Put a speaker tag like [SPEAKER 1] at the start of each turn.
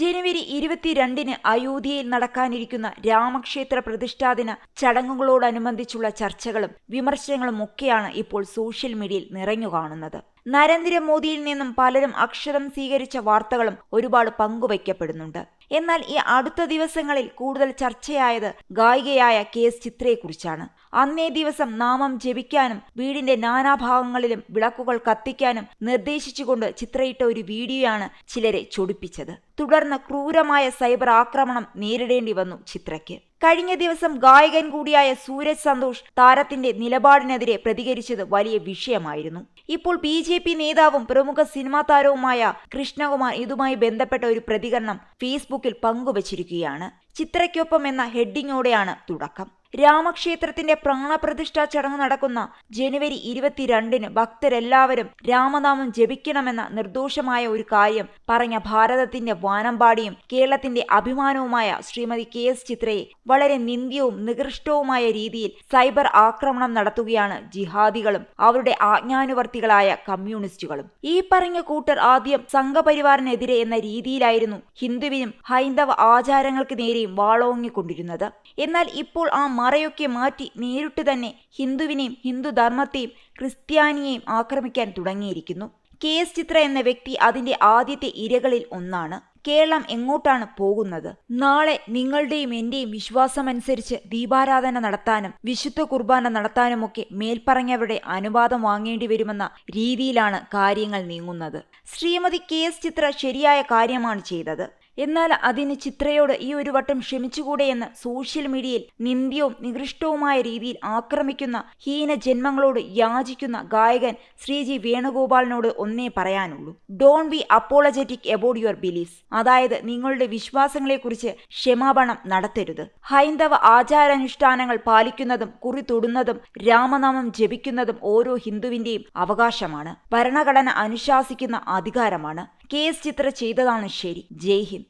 [SPEAKER 1] ജനുവരി ഇരുപത്തിരണ്ടിന് അയോധ്യയിൽ നടക്കാനിരിക്കുന്ന രാമക്ഷേത്ര പ്രതിഷ്ഠാദിന ചടങ്ങുകളോടനുബന്ധിച്ചുള്ള ചർച്ചകളും വിമർശനങ്ങളും ഒക്കെയാണ് ഇപ്പോൾ സോഷ്യൽ മീഡിയയിൽ നിറഞ്ഞു കാണുന്നത് നരേന്ദ്രമോദിയിൽ നിന്നും പലരും അക്ഷരം സ്വീകരിച്ച വാർത്തകളും ഒരുപാട് പങ്കുവയ്ക്കപ്പെടുന്നുണ്ട്. എന്നാൽ ഈ അടുത്ത ദിവസങ്ങളിൽ കൂടുതൽ ചർച്ചയായത് ഗായികയായ കെ എസ് ചിത്രയെക്കുറിച്ചാണ്. അന്നേ ദിവസം നാമം ജപിക്കാനും വീടിന്റെ നാനാഭാഗങ്ങളിലും വിളക്കുകൾ കത്തിക്കാനും നിർദ്ദേശിച്ചുകൊണ്ട് ചിത്രയിട്ട ഒരു വീഡിയോയാണ് ചിലരെ ചൊടിപ്പിച്ചത്. തുടർന്ന് ക്രൂരമായ സൈബർ ആക്രമണം നേരിടേണ്ടി വന്നു ചിത്രയ്ക്ക്. കഴിഞ്ഞ ദിവസം ഗായകൻ കൂടിയായ സൂരജ് സന്തോഷ് താരത്തിന്റെ നിലപാടിനെതിരെ പ്രതികരിച്ചത് വലിയ വിഷയമായിരുന്നു. ഇപ്പോൾ ബി ജെ പി നേതാവും പ്രമുഖ സിനിമാ താരവുമായ കൃഷ്ണകുമാർ ഇതുമായി ബന്ധപ്പെട്ട ഒരു പ്രതികരണം ഫേസ്ബുക്കിൽ പങ്കുവച്ചിരിക്കുകയാണ്. ചിത്രയ്ക്കൊപ്പം എന്ന ഹെഡിങ്ങോടെയാണ് തുടക്കം. രാമക്ഷേത്രത്തിന്റെ പ്രാണപ്രതിഷ്ഠാ ചടങ്ങ് നടക്കുന്ന ജനുവരി ഇരുപത്തിരണ്ടിന് ഭക്തരെല്ലാവരും രാമനാമം ജപിക്കണമെന്ന നിർദോഷമായ ഒരു കാര്യം പറഞ്ഞ ഭാരതത്തിന്റെ വാനമ്പാടിയും കേരളത്തിന്റെ അഭിമാനവുമായ ശ്രീമതി കെ എസ് ചിത്രയെ വളരെ നിന്ദ്യവും നികൃഷ്ടവുമായ രീതിയിൽ സൈബർ ആക്രമണം നടത്തുകയാണ് ജിഹാദികളും അവരുടെ ആജ്ഞാനുവർത്തികളായ കമ്മ്യൂണിസ്റ്റുകളും. ഈ പറഞ്ഞ കൂട്ടർ ആദ്യം സംഘപരിവാറിനെതിരെ എന്ന രീതിയിലായിരുന്നു ഹിന്ദുവിനും ഹൈന്ദവ ആചാരങ്ങൾക്ക് നേരെയും വാളോങ്ങിക്കൊണ്ടിരുന്നത്. എന്നാൽ ഇപ്പോൾ ആ മറയൊക്കെ മാറ്റി നേരിട്ട് തന്നെ ഹിന്ദുവിനെയും ഹിന്ദുധർമ്മത്തെയും ക്രിസ്ത്യാനിയെയും ആക്രമിക്കാൻ തുടങ്ങിയിരിക്കുന്നു. കെ എസ് ചിത്ര എന്ന വ്യക്തി അതിന്റെ ആദ്യത്തെ ഇരകളിൽ ഒന്നാണ്. കേരളം എങ്ങോട്ടാണ് പോകുന്നത്? നാളെ നിങ്ങളുടെയും എന്റെയും വിശ്വാസമനുസരിച്ച് ദീപാരാധന നടത്താനും വിശുദ്ധ കുർബാന നടത്താനുമൊക്കെ മേൽപ്പറഞ്ഞവരുടെ അനുവാദം വാങ്ങേണ്ടി വരുമെന്ന രീതിയിലാണ് കാര്യങ്ങൾ നീങ്ങുന്നത്. ശ്രീമതി കെ എസ് ചിത്ര ശരിയായ കാര്യമാണ് ചെയ്തത്. എന്നാൽ അതിന് ചിത്രയോട് ഈ ഒരു വട്ടം ക്ഷമിച്ചുകൂടെയെന്ന് സോഷ്യൽ മീഡിയയിൽ നിന്ദ്യവും നികൃഷ്ടവുമായ രീതിയിൽ ആക്രമിക്കുന്ന ഹീന ജന്മങ്ങളോട് യാചിക്കുന്ന ഗായകൻ ശ്രീജി വേണുഗോപാലിനോട് ഒന്നേ പറയാനുള്ളൂ. Don't be apologetic about your belief അതായത് നിങ്ങളുടെ വിശ്വാസങ്ങളെക്കുറിച്ച് ക്ഷമാപണം നടത്തരുത്. ഹൈന്ദവ ആചാരാനുഷ്ഠാനങ്ങൾ പാലിക്കുന്നതും കുറി തൊടുന്നതും രാമനാമം ജപിക്കുന്നതും ഓരോ ഹിന്ദുവിന്റെയും അവകാശമാണ്. ഭരണഘടന അനുശാസിക്കുന്ന അധികാരമാണ്. കെ എസ് ചിത്ര ചെയ്തതാണ് ശരി. ജയ് ഹിന്ദ്.